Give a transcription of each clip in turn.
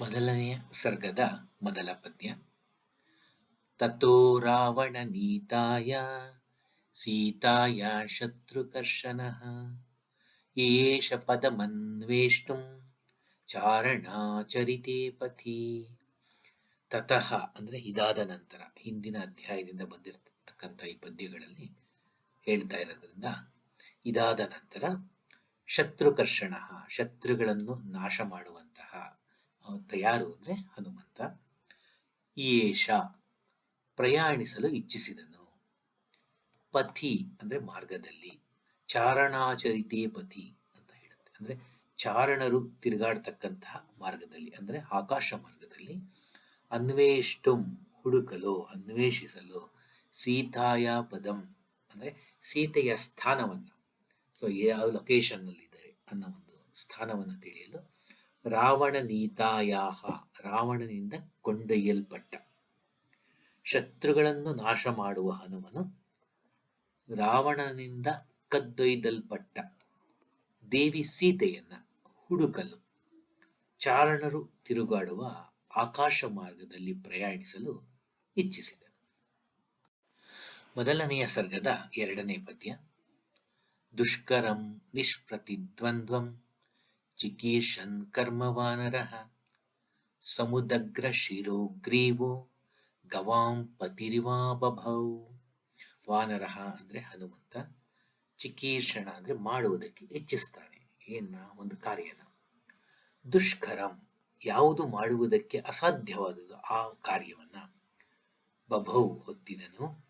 ಮೊದಲನೆಯ ಸರ್ಗದ ಮೊದಲ ಪದ್ಯ. ತಥೋ ರಾವಣ ನೀತಾಯ, ಸೀತಾಯ ಶತ್ರುಕರ್ಷಣ ಏಷ ಪದಮನ್ವೇಷ್ಟುಂ ಚಾರಣಾಚರಿತೆ ಪಥಿ. ತತಃ ಅಂದರೆ ಇದಾದ ನಂತರ ಹಿಂದಿನ ಅಧ್ಯಾಯದಿಂದ ಬಂದಿರತಕ್ಕಂಥ ಈ ಪದ್ಯಗಳಲ್ಲಿ ಹೇಳ್ತಾ ಇರೋದ್ರಿಂದ ಇದಾದ ನಂತರ ಶತ್ರುಕರ್ಷಣ ಶತ್ರುಗಳನ್ನು ನಾಶ ಮಾಡುವಂತಹ ಅವತ್ತ ಯಾರು ಅಂದರೆ ಹನುಮಂತ. ಏಷ, ಪ್ರಯಾಣಿಸಲು ಇಚ್ಛಿಸಿದನು. ಪಥಿ ಅಂದರೆ ಮಾರ್ಗದಲ್ಲಿ. ಚಾರಣಾಚರಿತೆ ಪಥಿ ಅಂತ ಹೇಳುತ್ತೆ. ಅಂದರೆ ಚಾರಣರು ತಿರುಗಾಡ್ತಕ್ಕಂತಹ ಮಾರ್ಗದಲ್ಲಿ, ಅಂದರೆ ಆಕಾಶ ಮಾರ್ಗದಲ್ಲಿ ಅನ್ವೇಷ್ಟುಂ ಹುಡುಕಲು, ಅನ್ವೇಷಿಸಲು ಸೀತಾಯ ಪದಂ ಅಂದರೆ ಸೀತೆಯ ಸ್ಥಾನವನ್ನು. ಸೊ ಯಾವ ಲೊಕೇಶನ್ನಲ್ಲಿದ್ದಾರೆ ಅನ್ನೋ ಒಂದು ಸ್ಥಾನವನ್ನು ತಿಳಿಯಲು ರಾವಣ ನೀತಾಯಾಹ ರಾವಣನಿಂದ ಕೊಂಡೊಯ್ಯಲ್ಪಟ್ಟ. ಶತ್ರುಗಳನ್ನು ನಾಶ ಮಾಡುವ ಹನುಮನು ರಾವಣನಿಂದ ಕದ್ದೊಯ್ದಲ್ಪಟ್ಟ ದೇವಿ ಸೀತೆಯನ್ನ ಹುಡುಕಲು ಚಾರಣರು ತಿರುಗಾಡುವ ಆಕಾಶ ಮಾರ್ಗದಲ್ಲಿ ಪ್ರಯಾಣಿಸಲು ಇಚ್ಛಿಸಿದನು. ಮೊದಲನೆಯ ಸರ್ಗದ ಎರಡನೇ ಪದ್ಯ, ದುಷ್ಕರಂ ನಿಷ್ಪ್ರತಿದ್ವಂದ್ವಂ ಚಿಕೀರ್ಷನ್ ಕರ್ಮವಾನರಃ ಸಮುದಗ್ರ ಶಿರೋಗ್ರೀವೋ ಗವಾಂ ಪತಿರಿವಾ ಬಭೌ ವಾನರಃ ಅಂದರೆ ಹನುಮಂತ, ಚಿಕೀರ್ಷಣ ಅಂದರೆ ಮಾಡುವುದಕ್ಕೆ ಇಚ್ಛಿಸ್ತಾನೆ. ಏನ ಒಂದು ಕಾರ್ಯನ? ದುಷ್ಕರಂ, ಯಾವುದು ಮಾಡುವುದಕ್ಕೆ ಅಸಾಧ್ಯವಾದುದು ಆ ಕಾರ್ಯವನ್ನ. ಬಭೌ ಹೊತ್ತಿದನು.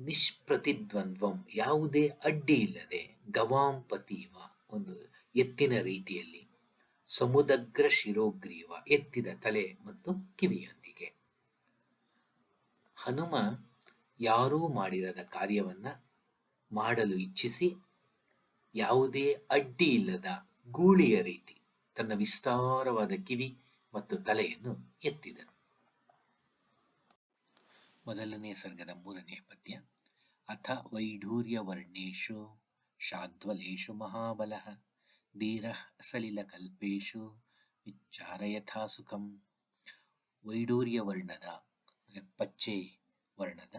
ನಿಷ್ಪ್ರತಿದ್ವಂದ್ವಂ, ಯಾವುದೇ ಅಡ್ಡಿ ಇಲ್ಲದೆ ಗವಾಂ ಪತಿವ ಒಂದು ಎತ್ತಿನ ರೀತಿಯಲ್ಲಿ ಸಮುದಗ್ರ ಶಿರೋಗ್ರೀವ ಎತ್ತಿದ ತಲೆ ಮತ್ತು ಕಿವಿಯೊಂದಿಗೆ. ಹನುಮ ಯಾರೂ ಮಾಡಿರದ ಕಾರ್ಯವನ್ನ ಮಾಡಲು ಇಚ್ಛಿಸಿ ಯಾವುದೇ ಅಡ್ಡಿ ಇಲ್ಲದ ಗೂಳಿಯ ರೀತಿ ತನ್ನ ವಿಸ್ತಾರವಾದ ಕಿವಿ ಮತ್ತು ತಲೆಯನ್ನು ಎತ್ತಿದನು. ಮೊದಲನೇ ಸರ್ಗದ ಮೂರನೇ ಪದ್ಯ. ಅಥ ವೈಢೂರ್ಯವರ್ಣೇಶು ಶಾದ್ವಲೇಶು ಮಹಾಬಲಃ, ಧೀರಃ ಸಲಿಲಕಲ್ಪೇಶು ವಿಚಾರಯಥಾ ಸುಖಂ. ವೈಡೂರ್ಯವರ್ಣದ ಅಂದರೆ ಪಚ್ಚೆ ವರ್ಣದ,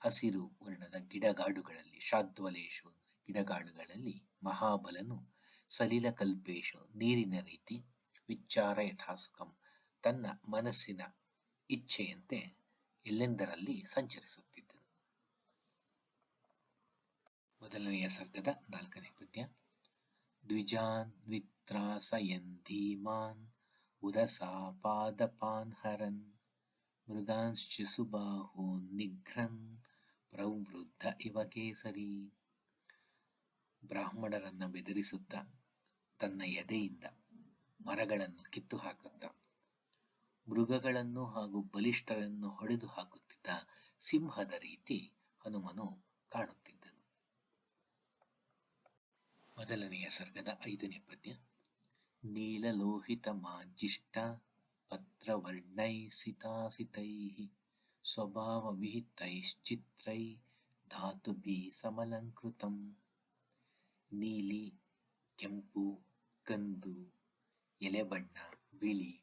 ಹಸಿರು ವರ್ಣದ ಗಿಡಗಾಡುಗಳಲ್ಲಿ ಶಾದ್ವಲೇಶು ಗಿಡಗಾಡುಗಳಲ್ಲಿ ಮಹಾಬಲನು ಸಲಿಲಕಲ್ಪೇಶು, ನೀರಿನ ರೀತಿ ವಿಚಾರ ಯಥಾಸುಖಂ ತನ್ನ ಮನಸ್ಸಿನ ಇಚ್ಛೆಯಂತೆ ಎಲ್ಲೆಂದರಲ್ಲಿ ಸಂಚರಿಸುತ್ತಿದ್ದನು. ಮೊದಲನೆಯ ಸರ್ಗದ ನಾಲ್ಕನೇ ಪದ್ಯ. ದ್ವಿಜಾನ್ ವಿತ್ರಾಸಯನ್ ಧೀಮಾನ್ ಉದಸಾಪಾದಪಾನ್ ಹರನ್ ಮೃಗಾಂಶ್ಚ ನಿಘ್ರನ್ ಪ್ರವೃದ್ಧ ಇವ ಕೇಸರಿ. ಬ್ರಾಹ್ಮಣರನ್ನ ಬೆದರಿಸುತ್ತ ತನ್ನ ಎದೆಯಿಂದ ಮರಗಳನ್ನು ಕಿತ್ತು ಹಾಕುತ್ತಾ ಮೃಗಗಳನ್ನು ಹಾಗೂ ಬಲಿಷ್ಠರನ್ನು ಹೊಡೆದು ಹಾಕುತ್ತಿದ್ದ ಸಿಂಹದ ರೀತಿ ಹನುಮನು ಕಾಣುತ್ತಿದ್ದನು. ಮೊದಲನೆಯ ಸರ್ಗದ ಐದನೇ ಪದ್ಯ. ನೀಲಲೋಹಿತ ಪತ್ರವರ್ಣೈ ಸಿತಾಸಿತೈ ಸ್ವಭಾವ ವಿಹಿತೈಶ್ಚಿತ್ರೈ ಧಾತು ಬಿ ಸಮಲಂಕೃತಂ ನೀಲಿ, ಕೆಂಪು ಕಂದು ಎಲೆಬಣ್ಣ, ಬಿಳಿ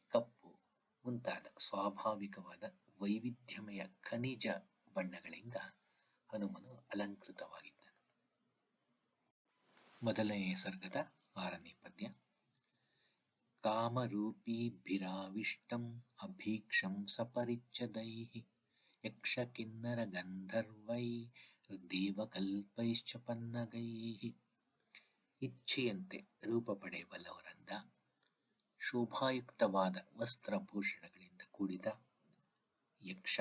ಮುಂತಾದ ಸ್ವಾಭಾವಿಕವಾದ ವೈವಿಧ್ಯಮಯ ಖನಿಜ ಬಣ್ಣಗಳಿಂದ ಹನುಮನು ಅಲಂಕೃತವಾಗಿದ್ದನು. ಮೊದಲನೆಯ ಸರ್ಗದ ಆರನೇ ಪದ್ಯ. ಕಾಮರೂಪೀಭಿರಾವಿಷ್ಟಂ ಅಭೀಕ್ಷಂ ಸಪರಿಚ್ಛದೈ ಯಕ್ಷ ಕಿನ್ನರ ಗಂಧರ್ವೈ ದೇವಕಲ್ಪೈಶ್ಚ ಪನ್ನಗೈ ಇಚ್ಛೆಯಂತೆ ರೂಪ ಪಡೆಯಬಲ್ಲವರಿಂದ ಶೋಭಾಯುಕ್ತವಾದ ವಸ್ತ್ರಭೂಷಣಗಳಿಂದ ಕೂಡಿದ ಯಕ್ಷ,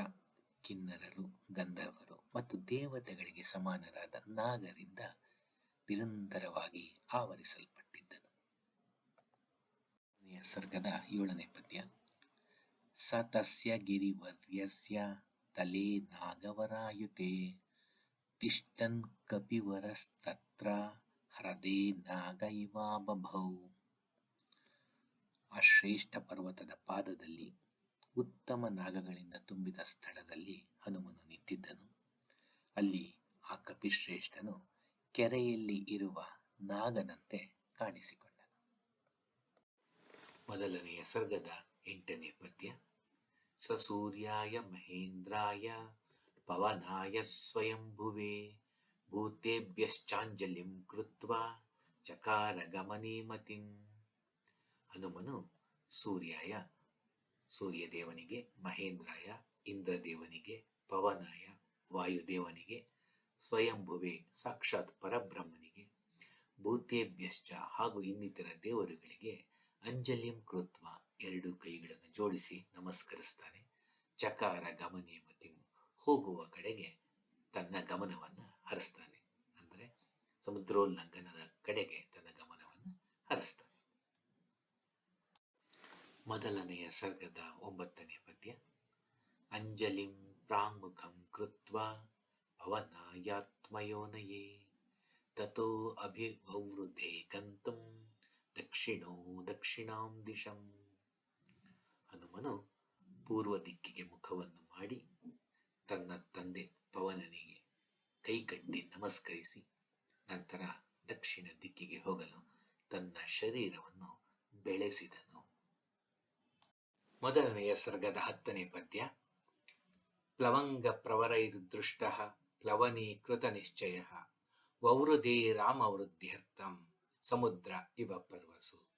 ಕಿನ್ನರರು, ಗಂಧರ್ವರು ಮತ್ತು ದೇವತೆಗಳಿಗೆ ಸಮಾನರಾದ ನಾಗರಿಂದ ನಿರಂತರವಾಗಿ ಆವರಿಸಲ್ಪಟ್ಟಿದ್ದನು. ಸರ್ಗದ ಏಳನೇ ಪದ್ಯ. ಸತಸ್ಯ ತಸ್ಯ ಗಿರಿವರ್ಯಸ್ಯ ತಲೆ ನಾಗವರಾಯುತೆ, ತಿಷ್ಟನ್ ಕಪಿವರಸ್ತತ್ರ ಹೃದಯ ನಾಗ ಇವಾ ಬಭೌ. ಆ ಶ್ರೇಷ್ಠ ಪರ್ವತದ ಪಾದದಲ್ಲಿ ಉತ್ತಮ ನಾಗಗಳಿಂದ ತುಂಬಿದ ಸ್ಥಳದಲ್ಲಿ ಹನುಮನು ನಿಂತಿದ್ದನು. ಅಲ್ಲಿ ಆ ಕಪಿಶ್ರೇಷ್ಠನು ಕೆರೆಯಲ್ಲಿ ಇರುವ ನಾಗನಂತೆ ಕಾಣಿಸಿಕೊಂಡನು. ಮೊದಲನೆಯ ಸರ್ಗದ ಎಂಟನೇ ಪದ್ಯ. ಸಸೂರ್ಯಾಯ ಸೂರ್ಯಾಯ ಮಹೇಂದ್ರಾಯ ಪವನಾಯ ಸ್ವಯಂಭುವೆ ಭೂತೆಭ್ಯಶ್ಚಾಂಜಲಿಂ ಕೃತ್ವ ಚಕಾರ ಗಮನೀಮತಿಂ. ಹನುಮನು ಸೂರ್ಯಾಯ, ಸೂರ್ಯದೇವನಿಗೆ, ಮಹೇಂದ್ರಾಯ, ಇಂದ್ರದೇವನಿಗೆ, ಪವನಾಯ, ವಾಯುದೇವನಿಗೆ, ಸ್ವಯಂಭುವೆ, ಸಾಕ್ಷಾತ್ ಪರಬ್ರಹ್ಮನಿಗೆ, ಭೂತೇಭ್ಯಶ್ಚ ಹಾಗೂ ಇನ್ನಿತರ ದೇವರುಗಳಿಗೆ ಅಂಜಲಿಂ ಕೃತ್ವ ಎರಡು ಕೈಗಳನ್ನು ಜೋಡಿಸಿ ನಮಸ್ಕರಿಸ್ತಾನೆ. ಚಕಾರ ಗಮನೇಮತಿಂ ಹೋಗುವ ಕಡೆಗೆ ತನ್ನ ಗಮನವನ್ನು ಹರಿಸ್ತಾನೆ. ಅಂದರೆ ಸಮುದ್ರೋಲ್ಲಂಘನದ ಕಡೆಗೆ ತನ್ನ ಗಮನವನ್ನು ಹರಿಸ್ತಾನೆ. ಮೊದಲನೆಯ ಸರ್ಗದ ಒಂಬತ್ತನೇ ಪದ್ಯ. ಅಂಜಲಿಂ ಪ್ರಾಮುಖಂ ಕೃತ್ವ ಭವನಾಯಾತ್ಮಯೋನಯೇ. ತಥೋ ಅಭಿವೃದ್ಧೇ ಗಂತಂ ದಕ್ಷಿಣೋ ದಕ್ಷಿಣಾಂ ದಿಶಂ. ಹನುಮನು ಪೂರ್ವ ದಿಕ್ಕಿಗೆ ಮುಖವನ್ನು ಮಾಡಿ ತನ್ನ ತಂದೆ ಪವನನಿಗೆ ಕೈಕಟ್ಟಿ ನಮಸ್ಕರಿಸಿ ನಂತರ ದಕ್ಷಿಣ ದಿಕ್ಕಿಗೆ ಹೋಗಲು ತನ್ನ ಶರೀರವನ್ನು ಬೆಳೆಸಿದನು. ಮೊದಲನೆಯ ಸರ್ಗದ ಹತ್ತನೇ ಪದ್ಯ. ಪ್ಲವಂಗ ಪ್ರವರೈರ್ದೃಷ್ಟ ಪ್ಲವನೀಕೃತ ನಿಶ್ಚಯ. ವೌರುದೇ ರಾಮವೃದ್ಧ್ಯರ್ಥಂ ಸಮುದ್ರ ಇವ ಪರ್ವಸು.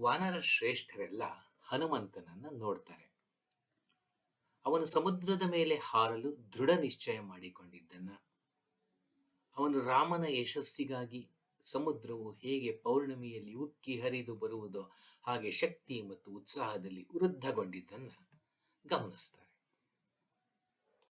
ವಾನರ ಶ್ರೇಷ್ಠರೆಲ್ಲ ಹನುಮಂತನನ್ನ ನೋಡ್ತಾರೆ. ಅವನು ಸಮುದ್ರದ ಮೇಲೆ ಹಾರಲು ದೃಢ ನಿಶ್ಚಯ ಮಾಡಿಕೊಂಡಿದ್ದನ್ನ. ಅವನು ರಾಮನ ಯಶಸ್ಸಿಗಾಗಿ ಸಮುದ್ರವು ಹೇಗೆ ಪೌರ್ಣಮಿಯಲ್ಲಿ ಉಕ್ಕಿ ಹರಿದು ಬರುವುದೋ ಹಾಗೆ ಶಕ್ತಿ ಮತ್ತು ಉತ್ಸಾಹದಲ್ಲಿ ವೃದ್ಧಗೊಂಡಿದ್ದನ್ನು ಗಮನಿಸ್ತಾನೆ